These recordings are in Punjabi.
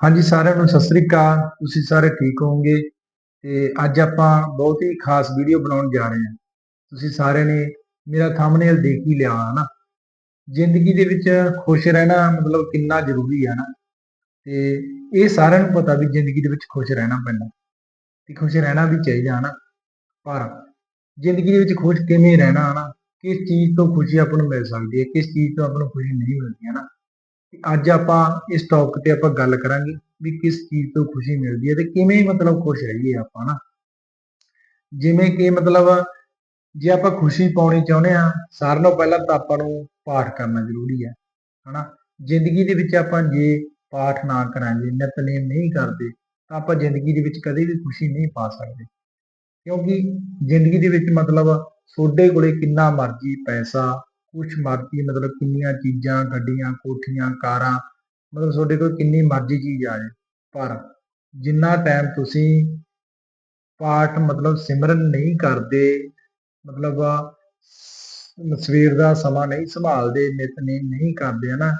ਹਾਂਜੀ, ਸਾਰਿਆਂ ਨੂੰ ਸਤਿ ਸ੍ਰੀ ਅਕਾਲ। ਤੁਸੀਂ ਸਾਰੇ ਠੀਕ ਹੋਵੋਗੇ? ਤੇ ਅੱਜ ਆਪਾਂ ਬਹੁਤ ਹੀ ਖਾਸ ਵੀਡੀਓ ਬਣਾਉਣ ਜਾ ਰਹੇ ਹਾਂ। ਤੁਸੀਂ ਸਾਰਿਆਂ ਨੇ ਮੇਰਾ ਥੰਬਨੇਲ ਦੇਖ ਹੀ ਲਿਆ ਹੋਣਾ ਨਾ। ਜ਼ਿੰਦਗੀ ਦੇ ਵਿੱਚ ਖੁਸ਼ ਰਹਿਣਾ ਮਤਲਬ ਕਿੰਨਾ ਜ਼ਰੂਰੀ ਹੈ ਨਾ। ਤੇ ਇਹ ਸਾਰਿਆਂ ਨੂੰ ਪਤਾ ਵੀ ਜ਼ਿੰਦਗੀ ਦੇ ਵਿੱਚ ਖੁਸ਼ ਰਹਿਣਾ ਪੈਂਦਾ। ਤੇ ਖੁਸ਼ ਰਹਿਣਾ ਵੀ ਚਾਹੀਦਾ ਨਾ ਪਰ ਜ਼ਿੰਦਗੀ ਦੇ ਵਿੱਚ ਖੁਸ਼ ਕਿਵੇਂ ਰਹਿਣਾ ਨਾ ਕਿਸ ਚੀਜ਼ ਤੋਂ ਖੁਸ਼ੀ ਆਪਾਂ ਨੂੰ ਮਿਲ ਸਕਦੀ ਹੈ? ਕਿਸ ਚੀਜ਼ ਤੋਂ ਆਪਾਂ ਨੂੰ ਖੁਸ਼ੀ ਨਹੀਂ ਮਿਲਦੀ ਹੈ ਨਾ ਤੇ ਅੱਜ ਆਪਾਂ ਇਸ ਟੌਪਿਕ ਤੇ ਆਪਾਂ ਗੱਲ ਕਰਾਂਗੇ ਵੀ ਕਿਸ ਚੀਜ਼ ਤੋਂ ਖੁਸ਼ੀ ਮਿਲਦੀ ਹੈ ਤੇ ਕਿਵੇਂ ਮਤਲਬ ਖੁਸ਼ ਰਹੀਏ ਆਪਾਂ ਨਾ। ਜਿਵੇਂ ਕਿ ਮਤਲਬ ਜੇ ਆਪਾਂ ਖੁਸ਼ੀ ਪਾਉਣੀ ਚਾਹੁੰਦੇ ਆ ਸਾਰਿਆਂ ਨਾਲੋਂ ਪਹਿਲਾਂ ਤਾਂ ਆਪਾਂ ਨੂੰ ਪਾਠ ਕਰਨਾ ਜ਼ਰੂਰੀ ਹੈ, ਹਨਾ। ਜ਼ਿੰਦਗੀ ਦੇ ਵਿੱਚ ਆਪਾਂ ਜੇ ਪਾਠ ਨਾ ਕਰਾਂਗੇ, ਨਿਤਨੇਮ ਨਹੀਂ ਕਰਦੇ, ਤਾਂ ਆਪਾਂ ਜ਼ਿੰਦਗੀ ਦੇ ਵਿੱਚ ਕਦੇ ਵੀ ਖੁਸ਼ੀ ਨਹੀਂ ਪਾ ਸਕਦੇ। ਕਿਉਂਕਿ ਜ਼ਿੰਦਗੀ ਦੇ ਵਿੱਚ ਮਤਲਬ ਤੁਹਾਡੇ ਕੋਲੇ ਕਿੰਨਾ ਮਰਜ਼ੀ ਪੈਸਾ ਕੁਛ ਮਰਜ਼ੀ ਮਤਲਬ ਕਿੰਨੀਆਂ ਚੀਜ਼ਾਂ, ਗੱਡੀਆਂ, ਕੋਠੀਆਂ, ਕਾਰਾਂ, ਮਤਲਬ ਤੁਹਾਡੇ ਕੋਲ ਕਿੰਨੀ ਮਰਜ਼ੀ ਚੀਜ਼ ਆ ਜਾਏ। ਪਰ ਜਿੰਨਾ ਟਾਈਮ ਤੁਸੀਂ ਪਾਠ ਮਤਲਬ ਸਿਮਰਨ ਨਹੀਂ ਕਰਦੇ, ਮਤਲਬ ਸਵੇਰ ਦਾ ਸਮਾਂ ਨਹੀਂ ਸੰਭਾਲਦੇ ਨਿਤਨੇਮ ਨਹੀਂ ਕਰਦੇ, ਹਨਾ,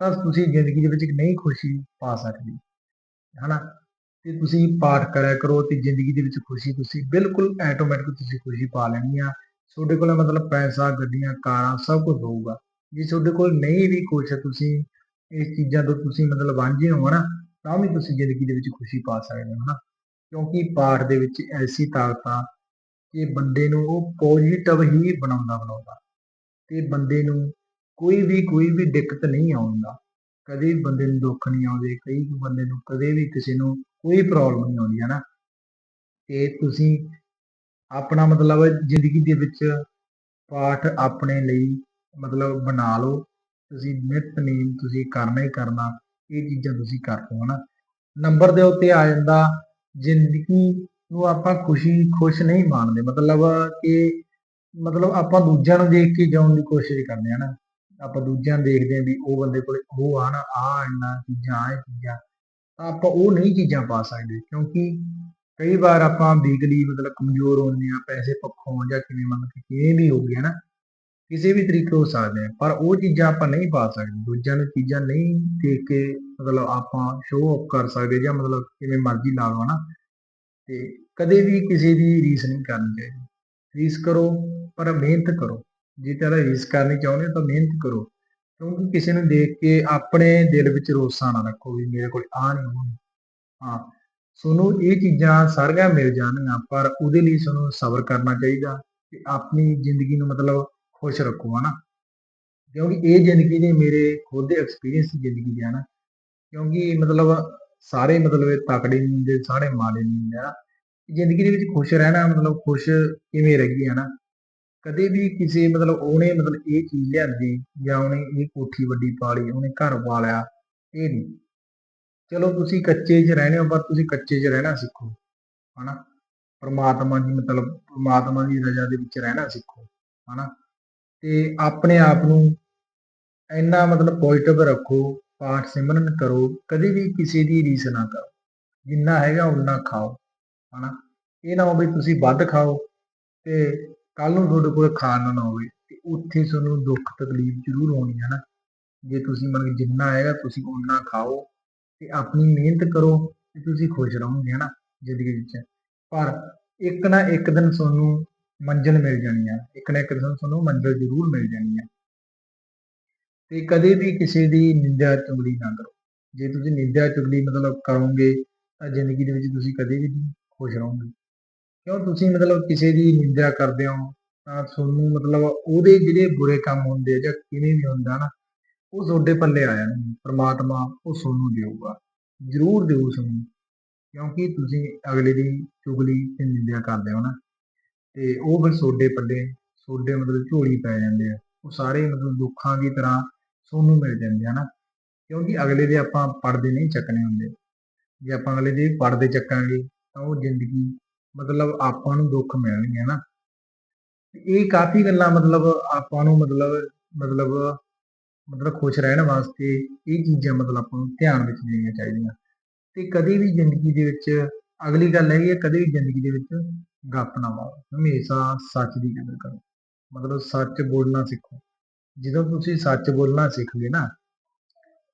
ਤਾਂ ਤੁਸੀਂ ਜ਼ਿੰਦਗੀ ਦੇ ਵਿੱਚ ਨਹੀਂ ਖੁਸ਼ੀ ਪਾ ਸਕਦੇ, ਹਨਾ। ਤੇ ਤੁਸੀਂ ਪਾਠ ਕਰਿਆ ਕਰੋ ਤੇ ਜ਼ਿੰਦਗੀ ਦੇ ਵਿੱਚ ਖੁਸ਼ੀ ਤੁਸੀਂ ਬਿਲਕੁਲ ਆਟੋਮੈਟਿਕ ਤੁਸੀਂ ਖੁਸ਼ੀ ਪਾ ਲੈਣੀ ਆ। ਤੁਹਾਡੇ ਕੋਲ ਮਤਲਬ ਪੈਸਾ, ਗੱਡੀਆਂ, ਕਾਰਾਂ ਸਭ ਕੁਝ ਹੋਊਗਾ। ਜੇ ਤੁਹਾਡੇ ਕੋਲ ਨਹੀਂ ਵੀ ਕੁਛ ਤੁਸੀਂ ਇਸ ਚੀਜ਼ਾਂ ਤੋਂ ਤੁਸੀਂ ਮਤਲਬ ਵਾਂਝੇ ਹੋ ਨਾ, ਤਾਂ ਵੀ ਤੁਸੀਂ ਜ਼ਿੰਦਗੀ ਦੇ ਵਿੱਚ ਖੁਸ਼ੀ ਪਾ ਸਕਦੇ ਹੋ ਨਾ। ਕਿਉਂਕਿ ਪਾਠ ਦੇ ਵਿੱਚ ਐਸੀ ਤਾਕਤ ਆ ਕਿ ਬੰਦੇ ਨੂੰ ਉਹ ਪੋਜ਼ਿਟਿਵ ਹੀ ਬਣਾਉਂਦਾ ਬਣਾਉਂਦਾ। ਤੇ ਬੰਦੇ ਨੂੰ ਕੋਈ ਵੀ ਕੋਈ ਵੀ ਦਿੱਕਤ ਨਹੀਂ ਆਉਂਦਾ। ਕਦੇ ਬੰਦੇ ਨੂੰ ਦੁੱਖ ਨਹੀਂ ਆਉਂਦੇ, ਕਈ ਬੰਦੇ ਨੂੰ ਕਦੇ ਵੀ ਕਿਸੇ ਨੂੰ ਕੋਈ ਪ੍ਰੋਬਲਮ ਨਹੀਂ ਆਉਂਦੀ, ਹੈ ਨਾ। ਤੇ ਤੁਸੀਂ ਆਪਣਾ ਮਤਲਬ ਜ਼ਿੰਦਗੀ ਦੇ ਵਿੱਚ ਪਾਠ ਆਪਣੇ ਲਈ ਮਤਲਬ ਬਣਾ ਲਓ। ਤੁਸੀਂ ਨਿਤਨੇਮ ਤੁਸੀਂ ਕਰਨਾ ਹੀ ਕਰਨਾ, ਇਹ ਚੀਜ਼ਾਂ ਤੁਸੀਂ ਕਰ ਲਓ, ਹਨਾ। ਨੰਬਰ ਦੇ ਉੱਤੇ ਆ ਜਾਂਦਾ, ਜ਼ਿੰਦਗੀ ਨੂੰ ਆਪਾਂ ਖੁਸ਼ੀ, ਖੁਸ਼ ਨਹੀਂ ਮਾਣਦੇ ਮਤਲਬ ਕਿ ਮਤਲਬ ਆਪਾਂ ਦੂਜਿਆਂ ਨੂੰ ਦੇਖ ਕੇ ਜਿਉਣ ਦੀ ਕੋਸ਼ਿਸ਼ ਕਰਦੇ ਹਾਂ ਨਾ ਆਪਾਂ ਦੂਜਿਆਂ ਨੂੰ ਦੇਖਦੇ ਹਾਂ ਵੀ ਉਹ ਬੰਦੇ ਕੋਲ ਉਹ ਆ ਨਾ ਆ ਇੰਨਾ ਚੀਜ਼ਾਂ ਆ ਇਹ ਚੀਜ਼ਾਂ। ਤਾਂ ਆਪਾਂ ਉਹ ਨਹੀਂ ਚੀਜ਼ਾਂ ਪਾ ਸਕਦੇ, ਕਿਉਂਕਿ ਕਈ ਵਾਰ ਆਪਾਂ ਵੀਕਲੀ ਮਤਲਬ ਕਮਜ਼ੋਰ ਹੁੰਦੇ ਆ ਪੈਸੇ ਪੱਖੋਂ ਜਾਂ ਕਿਵੇਂ ਮਤਲਬ ਕਿ ਕਿਵੇਂ ਵੀ ਹੋ ਗਿਆ ਨਾ, ਕਿਸੇ ਵੀ ਤਰੀਕੇ ਹੋ ਸਕਦੇ ਆ ਪਰ ਉਹ ਚੀਜ਼ਾਂ ਆਪਾਂ ਨਹੀਂ ਪਾ ਸਕਦੇ, ਦੂਜਿਆਂ ਨੂੰ ਚੀਜ਼ਾਂ ਨਹੀਂ ਦੇਖ ਕੇ ਮਤਲਬ ਆਪਾਂ ਸ਼ੋਅ ਆਫ ਕਰ ਸਕਦੇ ਜਾਂ ਮਤਲਬ ਕਿਵੇਂ ਮਰਜ਼ੀ ਲਾ ਲਓ ਨਾ ਤੇ ਕਦੇ ਵੀ ਕਿਸੇ ਦੀ ਰੀਸ ਨਹੀਂ ਕਰਨੀ ਚਾਹੀਦੀ। ਰੀਸ ਕਰੋ, ਪਰ ਮਿਹਨਤ ਕਰੋ। ਜੇ ਤੇਰਾ ਰੀਸ ਕਰਨੀ ਚਾਹੁੰਦੇ ਹੋ ਤਾਂ ਮਿਹਨਤ ਕਰੋ, ਕਿਉਂਕਿ ਕਿਸੇ ਨੂੰ ਦੇਖ ਕੇ ਆਪਣੇ ਦਿਲ ਵਿੱਚ ਰੋਸਾ ਨਾ ਰੱਖੋ ਵੀ ਮੇਰੇ ਕੋਲ ਆ ਨਹੀਂ ਹੋਣੀ। ਹਾਂ। ਤੁਹਾਨੂੰ ਇਹ ਚੀਜ਼ਾਂ ਸਾਰੀਆਂ ਮਿਲ ਜਾਣਗੀਆਂ, ਪਰ ਉਹਦੇ ਲਈ ਤੁਹਾਨੂੰ ਸਬਰ ਕਰਨਾ ਚਾਹੀਦਾ ਕਿ ਆਪਣੀ ਜ਼ਿੰਦਗੀ ਨੂੰ ਮਤਲਬ ਖੁਸ਼ ਰੱਖੋ, ਹਨਾ? ਕਿਉਂਕਿ ਇਹ ਜ਼ਿੰਦਗੀ ਦੇ ਮੇਰੇ ਖੁਦ ਦੇ ਐਕਸਪੀਰੀਅੰਸ ਜ਼ਿੰਦਗੀ ਦੇ, ਹਨਾ? ਕਿਉਂਕਿ ਮਤਲਬ ਸਾਰੇ ਮਤਲਬ ਇਹ ਤਕੜੇ ਨਹੀਂ ਹੁੰਦੇ, ਸਾਰੇ ਮਾੜੇ ਨਹੀਂ ਹੁੰਦੇ, ਹਨਾ? ਜ਼ਿੰਦਗੀ ਦੇ ਵਿੱਚ ਖੁਸ਼ ਰਹਿਣਾ ਮਤਲਬ ਖੁਸ਼ ਕਿਵੇਂ ਰਹੀ ਹੈ ਨਾ ਕਦੇ ਵੀ ਕਿਸੇ ਮਤਲਬ ਉਹਨੇ ਮਤਲਬ ਇਹ ਚੀਜ਼ ਲਿਆਂਦੀ ਜਾਂ ਉਹਨੇ ਇਹ ਕੋਠੀ ਵੱਡੀ ਪਾ ਲਈ ਉਹਨੇ ਘਰ ਪਾਲਿਆ ਇਹ ਨਹੀਂ। ਚਲੋ ਤੁਸੀਂ ਕੱਚੇ 'ਚ ਰਹਿਣੇ ਹੋ, ਪਰ ਤੁਸੀਂ ਕੱਚੇ 'ਚ ਰਹਿਣਾ ਸਿੱਖੋ, ਹਨਾ? ਪਰਮਾਤਮਾ ਦੀ ਮਤਲਬ ਪਰਮਾਤਮਾ ਦੀ ਰਜ਼ਾ ਦੇ ਵਿੱਚ ਰਹਿਣਾ ਸਿੱਖੋ, ਹਨਾ? ਤੇ ਆਪਣੇ ਆਪ ਨੂੰ ਇੰਨਾ ਮਤਲਬ ਪੋਜ਼ਿਟਿਵ ਰੱਖੋ, ਪਾਠ ਸਿਮਰਨ ਕਰੋ, ਕਦੇ ਵੀ ਕਿਸੇ ਦੀ ਰੀਸ ਨਾ ਕਰੋ, ਜਿੰਨਾ ਹੈਗਾ ਉਨਾ ਖਾਓ, ਹਨਾ? ਇਹ ਨਾ ਹੋਵੇ ਤੁਸੀਂ ਵੱਧ ਖਾਓ ਤੇ ਕੱਲ ਨੂੰ ਤੁਹਾਡੇ ਕੋਲ ਖਾਣ ਨੂੰ ਨਾ ਹੋਵੇ, ਤੇ ਉੱਥੇ ਤੁਹਾਨੂੰ ਦੁੱਖ ਤਕਲੀਫ ਜ਼ਰੂਰ ਹੋਣੀ ਹੈ ਨਾ ਜੇ ਤੁਸੀਂ ਮਤਲਬ ਜਿੰਨਾ ਹੈਗਾ ਤੁਸੀਂ ਉਨਾ ਖਾਓ ਤੇ ਆਪਣੀ ਮਿਹਨਤ ਕਰੋ ਤੇ ਤੁਸੀਂ ਖੁਸ਼ ਰਹੋਗੇ, ਹਨਾ, ਜ਼ਿੰਦਗੀ ਵਿੱਚ। ਪਰ ਇੱਕ ਨਾ ਇੱਕ ਦਿਨ ਤੁਹਾਨੂੰ ਮੰਜ਼ਿਲ ਮਿਲ ਜਾਣੀ ਆ। ਇੱਕ ਨਾ ਇੱਕ ਦਿਨ ਤੁਹਾਨੂੰ ਮੰਜ਼ਿਲ ਜ਼ਰੂਰ ਮਿਲ ਜਾਣੀ ਆ। ਤੇ ਕਦੇ ਵੀ ਕਿਸੇ ਦੀ ਨਿੰਦਿਆ ਚੁਗਲੀ ਨਾ ਕਰੋ। ਜੇ ਤੁਸੀਂ ਨਿੰਦਿਆ ਚੁਗਲੀ ਮਤਲਬ ਕਰੋਗੇ, ਤਾਂ ਜ਼ਿੰਦਗੀ ਦੇ ਵਿੱਚ ਤੁਸੀਂ ਕਦੇ ਵੀ ਨਹੀਂ ਖੁਸ਼ ਰਹੋਗੇ। ਕਿਉਂ? ਤੁਸੀਂ ਮਤਲਬ ਕਿਸੇ ਦੀ ਨਿੰਦਿਆ ਕਰਦੇ ਹੋ, ਤਾਂ ਤੁਹਾਨੂੰ ਮਤਲਬ ਉਹਦੇ ਜਿਹੜੇ ਬੁਰੇ ਕੰਮ ਹੁੰਦੇ ਆ ਜਾਂ ਕਿਵੇਂ ਵੀ ਹੁੰਦਾ ਨਾ ਉਹ ਤੁਹਾਡੇ ਪੱਲੇ ਆਇਆ ਜਾਣਗੇ ਪ੍ਰਮਾਤਮਾ ਉਹ ਤੁਹਾਨੂੰ ਦੇਊਗਾ, ਜ਼ਰੂਰ ਦਿਓ ਤੁਹਾਨੂੰ ਕਿਉਂਕਿ ਤੁਸੀਂ ਅਗਲੇ ਦੀ ਚੁਗਲੀ ਤੇ ਨਿੰਦਿਆ ਕਰਦੇ ਹੋ ਨਾ, ਤੇ ਉਹ ਫਿਰ ਤੁਹਾਡੇ ਪੱਲੇ, ਤੁਹਾਡੇ ਮਤਲਬ ਝੋਲੀ ਪੈ ਜਾਂਦੇ ਆ, ਉਹ ਸਾਰੇ ਮਤਲਬ ਦੁੱਖਾਂ ਦੀ ਤਰ੍ਹਾਂ ਤੁਹਾਨੂੰ ਮਿਲ ਜਾਂਦੇ ਆ ਨਾ, ਕਿਉਂਕਿ ਅਗਲੇ ਦੇ ਆਪਾਂ ਪਰਦੇ ਨਹੀਂ ਚੱਕਣੇ ਹੁੰਦੇ, ਜੇ ਆਪਾਂ ਅਗਲੇ ਦੇ ਪਰਦੇ ਚੱਕਾਂਗੇ ਤਾਂ ਉਹ ਜ਼ਿੰਦਗੀ ਮਤਲਬ ਆਪਾਂ ਨੂੰ ਦੁੱਖ ਮਿਲਣਗੇ ਨਾ ਇਹ ਕਾਫੀ ਗੱਲਾਂ ਮਤਲਬ ਆਪਾਂ ਨੂੰ ਮਤਲਬ ਮਤਲਬ ਮਤਲਬ ਖੁਸ਼ ਰਹਿਣ ਵਾਸਤੇ ਇਹ ਚੀਜ਼ਾਂ ਮਤਲਬ ਆਪਾਂ ਨੂੰ ਧਿਆਨ ਵਿੱਚ ਦੇਣੀਆਂ ਚਾਹੀਦੀਆਂ। ਤੇ ਕਦੇ ਵੀ ਜ਼ਿੰਦਗੀ ਦੇ ਵਿੱਚ, ਅਗਲੀ ਗੱਲ ਹੈਗੀ ਹੈ ਕਦੇ ਵੀ ਜ਼ਿੰਦਗੀ ਦੇ ਵਿੱਚ ਗੱਪ ਨਾ ਮਾਰੋ। ਹਮੇਸ਼ਾ ਸੱਚ ਦੀ ਗੱਲ ਕਰੋ। ਮਤਲਬ ਸੱਚ ਬੋਲਣਾ ਸਿੱਖੋ। ਜਦੋਂ ਤੁਸੀਂ ਸੱਚ ਬੋਲਣਾ ਸਿੱਖ ਗਏ ਨਾ,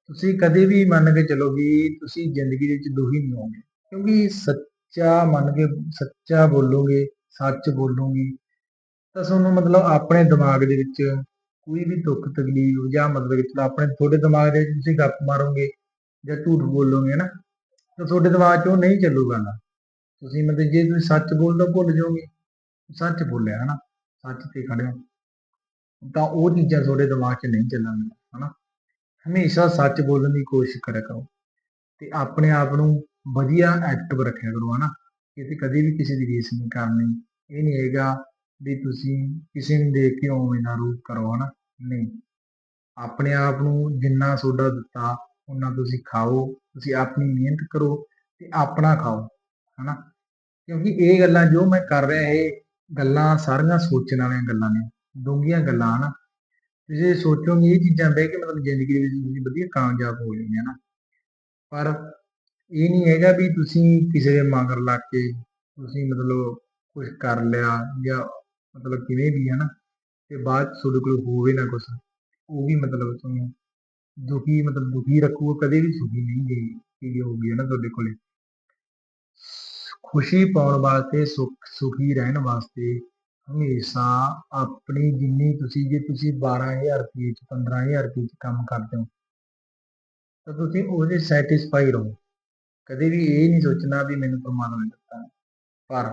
ਤੁਸੀਂ ਕਦੇ ਵੀ ਮੰਨ ਕੇ ਚੱਲੋ ਵੀ ਤੁਸੀਂ ਜ਼ਿੰਦਗੀ ਦੇ ਵਿੱਚ ਦੁਖੀ ਨਹੀਂ ਹੋਗੇ ਕਿਉਂਕਿ ਸੱਚਾ ਮੰਨ ਕੇ, ਸੱਚਾ ਬੋਲੋਗੇ, ਸੱਚ ਬੋਲੋਗੇ, ਤਾਂ ਤੁਹਾਨੂੰ ਮਤਲਬ ਆਪਣੇ ਦਿਮਾਗ ਦੇ ਵਿੱਚ ਕੋਈ ਵੀ ਦੁੱਖ, ਤਕਲੀਫ ਜਾਂ ਮਤਲਬ ਕਿ ਆਪਣੇ ਤੁਹਾਡੇ ਦਿਮਾਗ ਦੇ ਵਿੱਚ ਤੁਸੀਂ ਗੱਪ ਮਾਰੋਗੇ ਜਾਂ ਝੂਠ ਬੋਲੋਗੇ ਨਾ ਤਾਂ ਤੁਹਾਡੇ ਦਿਮਾਗ 'ਚ ਉਹ ਨਹੀਂ ਚੱਲੂਗਾ ਨਾ। ਤੁਸੀਂ ਮਤਲਬ ਜੇ ਤੁਸੀਂ ਸੱਚ ਬੋਲਦਾ ਭੁੱਲ ਜਾਓਗੇ, ਸੱਚ ਬੋਲਿਆ, ਹਨਾ? ਸੱਚ ਤੇ ਖੜੇ ਹੋ ਤਾਂ ਉਹ ਚੀਜ਼ਾਂ ਤੁਹਾਡੇ ਦਿਮਾਗ 'ਚ ਨਹੀਂ ਚੱਲਣਗੀਆਂ, ਹਨਾ? ਹਮੇਸ਼ਾ ਸੱਚ ਬੋਲਣ ਦੀ ਕੋਸ਼ਿਸ਼ ਕਰਿਆ ਕਰੋ ਤੇ ਆਪਣੇ ਆਪ ਨੂੰ ਵਧੀਆ ਐਕਟਿਵ ਰੱਖਿਆ ਕਰੋ, ਹਨਾ? ਕਿਤੇ ਕਦੇ ਵੀ ਕਿਸੇ ਦੀ ਰੀਸ ਨਹੀਂ ਕਰਨੀ। ਇਹ ਨਹੀਂ ਹੈਗਾ ਵੀ ਤੁਸੀਂ ਕਿਸੇ ਨੂੰ ਦੇਖ ਕੇ ਉਵੇਂ ਦਾ ਰੂਪ ਕਰੋ ਹਨਾ? ਨਹੀਂ। ਆਪਣੇ ਆਪ ਨੂੰ ਜਿੰਨਾ ਤੁਹਾਡਾ ਦਿੱਤਾ ਉਹਨਾਂ ਤੁਸੀਂ ਖਾਓ, ਤੁਸੀਂ ਆਪਣੀ ਮਿਹਨਤ ਕਰੋ ਤੇ ਆਪਣਾ ਖਾਓ, ਹਨਾ? ਕਿਉਂਕਿ ਇਹ ਗੱਲਾਂ ਜੋ ਮੈਂ ਕਰ ਰਿਹਾ, ਇਹ ਗੱਲਾਂ ਸਾਰੀਆਂ ਸੋਚਣ ਵਾਲੀਆਂ ਗੱਲਾਂ ਨੇ, ਡੂੰਘੀਆਂ ਗੱਲਾਂ, ਹਨਾ? ਤੁਸੀਂ ਸੋਚੋਗੇ ਇਹ ਚੀਜ਼ਾਂ ਬਹਿ ਕੇ ਮਤਲਬ ਜ਼ਿੰਦਗੀ ਦੇ ਵਿੱਚ ਤੁਸੀਂ ਵਧੀਆ ਕਾਮਯਾਬ ਹੋ ਜਾਓਗੇ, ਹਨਾ? ਪਰ ਇਹ ਨਹੀਂ ਹੈਗਾ ਵੀ ਤੁਸੀਂ ਕਿਸੇ ਦੇ ਮਗਰ ਲੱਗ ਕੇ ਤੁਸੀਂ ਮਤਲਬ ਕੁਝ ਕਰ ਲਿਆ ਜਾਂ ਮਤਲਬ ਕਿਵੇਂ ਵੀ ਹੈ ਨਾ, ਤੇ ਬਾਅਦ 'ਚ ਤੁਹਾਡੇ ਕੋਲ ਹੋਵੇ ਨਾ ਕੁਛ, ਉਹ ਵੀ ਮਤਲਬ ਤੁਹਾਨੂੰ ਦੁਖੀ, ਮਤਲਬ ਦੁਖੀ ਰੱਖੂਗਾ ਕਦੇ ਵੀ ਸੁਖੀ ਨਹੀਂ ਗਈ ਚੀਜ਼ ਹੋਊਗੀ ਹੈ ਨਾ ਤੁਹਾਡੇ ਕੋਲੇ। ਖੁਸ਼ੀ ਪਾਉਣ ਵਾਸਤੇ, ਸੁਖ, ਸੁਖੀ ਰਹਿਣ ਵਾਸਤੇ ਹਮੇਸ਼ਾ ਆਪਣੀ ਜਿੰਨੀ ਤੁਸੀਂ, ਜੇ ਤੁਸੀਂ 12000 ਰੁਪਏ ਚ 15000 ਰੁਪਏ ਚ ਕੰਮ ਕਰਦੇ ਹੋ, ਤਾਂ ਤੁਸੀਂ ਉਹਦੇ ਸੈਟੀਸਫਾਈ ਰਹੋ। ਕਦੇ ਵੀ ਇਹ ਨਹੀਂ ਸੋਚਣਾ ਵੀ ਮੈਨੂੰ ਪਰਮਾਤਮਾ ਨੇ ਦਿੱਤਾ। ਪਰ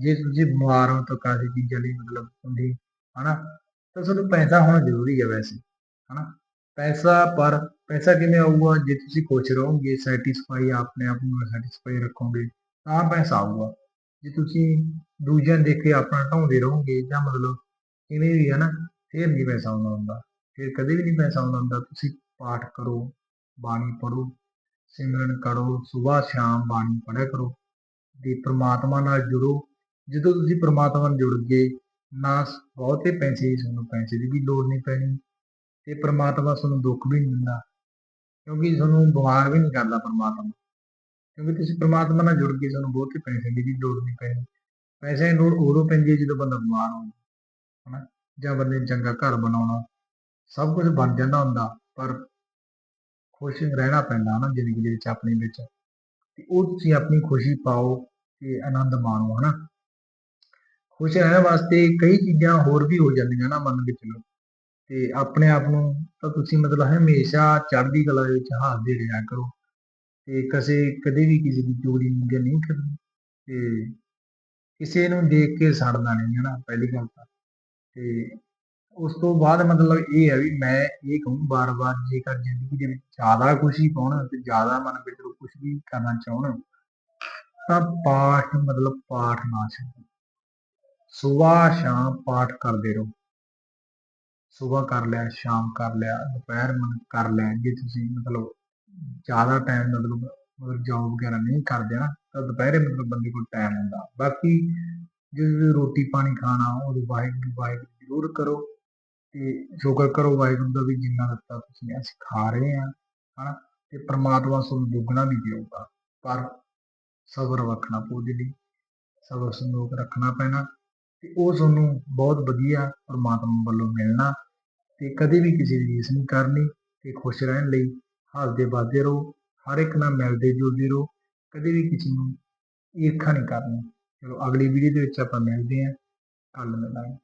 ਜੇ ਤੁਸੀਂ ਬਿਮਾਰ ਹੋ ਤਾਂ ਕਾਫੀ ਚੀਜ਼ਾਂ ਲਈ ਮਤਲਬ ਹੁੰਦੀ ਹਨਾ? ਤਾਂ ਤੁਹਾਨੂੰ ਪੈਸਾ ਹੋਣਾ ਜ਼ਰੂਰੀ ਹੈ ਵੈਸੇ, ਹਨਾ? ਪੈਸਾ ਪਰ, ਪੈਸਾ ਕਿਵੇਂ ਆਊਗਾ? ਜੇ ਤੁਸੀਂ ਖੁਸ਼ ਰਹੋਗੇ ਸੈਟੀਸਫਾਈ ਆਪਣੇ ਆਪ ਨੂੰ ਸੈਟੀਸਫਾਈ ਰੱਖੋਗੇ, ਤਾਂ ਪੈਸਾ ਆਊਗਾ। ਜੇ ਤੁਸੀਂ ਦੂਜਿਆਂ ਨੂੰ ਦੇਖ ਕੇ ਆਪਣਾ ਢਾਉਂਦੇ ਰਹੋਗੇ, ਜਾਂ ਮਤਲਬ ਕਿਵੇਂ ਵੀ ਹੈ ਨਾ ਫਿਰ ਨਹੀਂ ਪੈਸਾ ਆਉਂਦਾ ਹੁੰਦਾ। ਫਿਰ ਕਦੇ ਵੀ ਨਹੀਂ ਪੈਸਾ ਆਉਂਦਾ ਹੁੰਦਾ। ਤੁਸੀਂ ਪਾਠ ਕਰੋ, ਬਾਣੀ ਪੜੋ ਸਿਮਰਨ ਕਰੋ ਸਵੇਰ ਸ਼ਾਮ ਬਾਣੀ ਪੜਿਆ ਕਰੋ। ਤੇ ਪ੍ਰਮਾਤਮਾ ਨਾਲ ਜੁੜੋ ਜਦੋਂ ਤੁਸੀਂ ਪਰਮਾਤਮਾ ਨਾਲ ਜੁੜ ਗਏ, ਨਾ ਬਹੁਤੇ ਪੈਸੇ ਦੀ ਤੁਹਾਨੂੰ ਪੈਸੇ ਦੀ ਵੀ ਲੋੜ ਨਹੀਂ ਪੈਣੀ ਤੇ ਪਰਮਾਤਮਾ ਤੁਹਾਨੂੰ ਦੁੱਖ ਵੀ ਨਹੀਂ ਦਿੰਦਾ, ਕਿਉਂਕਿ ਤੁਹਾਨੂੰ ਬਿਮਾਰ ਵੀ ਨਹੀਂ ਕਰਦਾ ਪਰਮਾਤਮਾ। ਕਿਉਂਕਿ ਤੁਸੀਂ ਪਰਮਾਤਮਾ ਨਾਲ ਜੁੜ ਕੇ ਤੁਹਾਨੂੰ ਬਹੁਤੇ ਪੈਸੇ ਦੀ ਵੀ ਲੋੜ ਨਹੀਂ ਪੈਣੀ। ਪੈਸੇ ਦੀ ਲੋੜ ਉਦੋਂ ਪੈਂਦੀ ਹੈ ਜਦੋਂ ਬੰਦਾ ਬਿਮਾਰ ਹੋਵੇ ਹਨਾ? ਜਾਂ ਬੰਦੇ ਨੇ ਚੰਗਾ ਘਰ ਬਣਾਉਣਾ, ਸਭ ਕੁਝ ਬਣ ਜਾਂਦਾ ਹੁੰਦਾ, ਪਰ ਖੁਸ਼ ਰਹਿਣਾ ਪੈਂਦਾ, ਹਨਾ, ਜ਼ਿੰਦਗੀ ਦੇ ਵਿੱਚ, ਆਪਣੇ ਵਿੱਚ। ਤੇ ਉਹ ਤੁਸੀਂ ਆਪਣੀ ਖੁਸ਼ੀ ਪਾਓ ਤੇ ਆਨੰਦ ਮਾਣੋ, ਹਨਾ? ਖੁਸ਼ ਰਹਿਣ ਵਾਸਤੇ ਕਈ ਚੀਜ਼ਾਂ ਹੋਰ ਵੀ ਹੋ ਜਾਂਦੀਆਂ ਨਾ ਮੰਨ ਕੇ ਚਲੋ ਤੇ ਆਪਣੇ ਆਪ ਨੂੰ ਤਾਂ ਤੁਸੀਂ ਮਤਲਬ ਹਮੇਸ਼ਾ ਚੜ੍ਹਦੀ ਕਲਾ ਦੇ ਵਿੱਚ ਹੱਸਦੇ ਰਿਹਾ ਕਰੋ। ਤੇ ਕਦੇ ਕਦੇ ਵੀ ਕਿਸੇ ਦੀ ਚੋਰੀ ਨਿੰਦਿਆ ਨਹੀਂ ਕਰਨੀ। ਤੇ ਕਿਸੇ ਨੂੰ ਦੇਖ ਕੇ ਸੜਨਾ ਨਹੀਂ ਹੈ ਨਾ, ਪਹਿਲੀ ਗੱਲ ਤਾਂ। ਤੇ ਉਸ ਤੋਂ ਬਾਅਦ ਮਤਲਬ ਇਹ ਹੈ ਵੀ ਮੈਂ ਇਹ ਕਹੂੰ ਬਾਰ-ਬਾਰ ਜੇਕਰ ਜ਼ਿੰਦਗੀ ਦੇ ਵਿੱਚ ਜ਼ਿਆਦਾ ਖੁਸ਼ੀ ਪਾਉਣ ਤੇ ਜ਼ਿਆਦਾ ਮਨ ਵਿੱਚ ਕੁਝ ਵੀ ਕਰਨਾ ਚਾਹਣ, ਤਾਂ ਪਾਠ, ਮਤਲਬ ਪਾਠ ਨਾ ਛੱਡੋ। ਸੁਬਾਹ ਸ਼ਾਮ ਪਾਠ ਕਰਦੇ ਰਹੋ। ਸੁਬਾਹ ਕਰ ਲਿਆ, ਸ਼ਾਮ ਕਰ ਲਿਆ, ਦੁਪਹਿਰ ਮਨ ਕਰ ਲਿਆ ਜੇ ਤੁਸੀਂ, ਮਤਲਬ ਜ਼ਿਆਦਾ ਟਾਈਮ ਮਤਲਬ ਮਤਲਬ ਜੌਬ ਵਗੈਰਾ ਨਹੀਂ ਕਰਦੇ ਨਾ, ਤਾਂ ਦੁਪਹਿਰੇ ਮਤਲਬ ਬੰਦੇ ਕੋਲ ਟਾਈਮ ਹੁੰਦਾ। ਬਾਕੀ ਜਦੋਂ ਰੋਟੀ ਪਾਣੀ ਖਾਣਾ, ਉਹਦੇ ਵਾਹਿਗੁਰੂ ਵਾਹਿਗੁਰੂ ਜ਼ਰੂਰ ਕਰੋ ਤੇ ਸ਼ੁਕਰ ਕਰੋ ਵਾਹਿਗੁਰੂ ਦਾ ਵੀ ਜਿੰਨਾ ਦਿੱਤਾ ਤੁਸੀਂ, ਅਸੀਂ ਖਾ ਰਹੇ ਹਾਂ, ਹਨਾ? ਤੇ ਪ੍ਰਮਾਤਮਾ ਤੁਹਾਨੂੰ ਦੁੱਗਣਾ ਵੀ ਦੇਊਗਾ। ਪਰ ਸਬਰ ਰੱਖਣਾ ਪਊ ਜੀ ਸਬਰ ਸੰਯੋਗ ਰੱਖਣਾ ਪੈਣਾ। ਤੇ ਉਹ ਤੁਹਾਨੂੰ ਬਹੁਤ ਵਧੀਆ ਪਰਮਾਤਮਾ ਵੱਲੋਂ ਮਿਲਣਾ ਤੇ ਕਦੇ ਵੀ ਕਿਸੇ ਦੀ ਰੀਸ ਨਹੀਂ ਕਰਨੀ ਤੇ ਖੁਸ਼ ਰਹਿਣ ਲਈ ਹੱਸਦੇ ਵੱਸਦੇ ਰਹੋ, ਹਰ ਇੱਕ ਨਾਲ ਮਿਲਦੇ ਜੁਲਦੇ ਰਹੋ, ਕਦੇ ਵੀ ਕਿਸੇ ਨੂੰ ਈਰਖਾ ਨਹੀਂ ਕਰਨੀ। ਚਲੋ ਅਗਲੀ ਵੀਡੀਓ ਦੇ ਵਿੱਚ ਆਪਾਂ ਮਿਲਦੇ ਹਾਂ। ਕੱਲ ਮਿਲਾਂਗੇ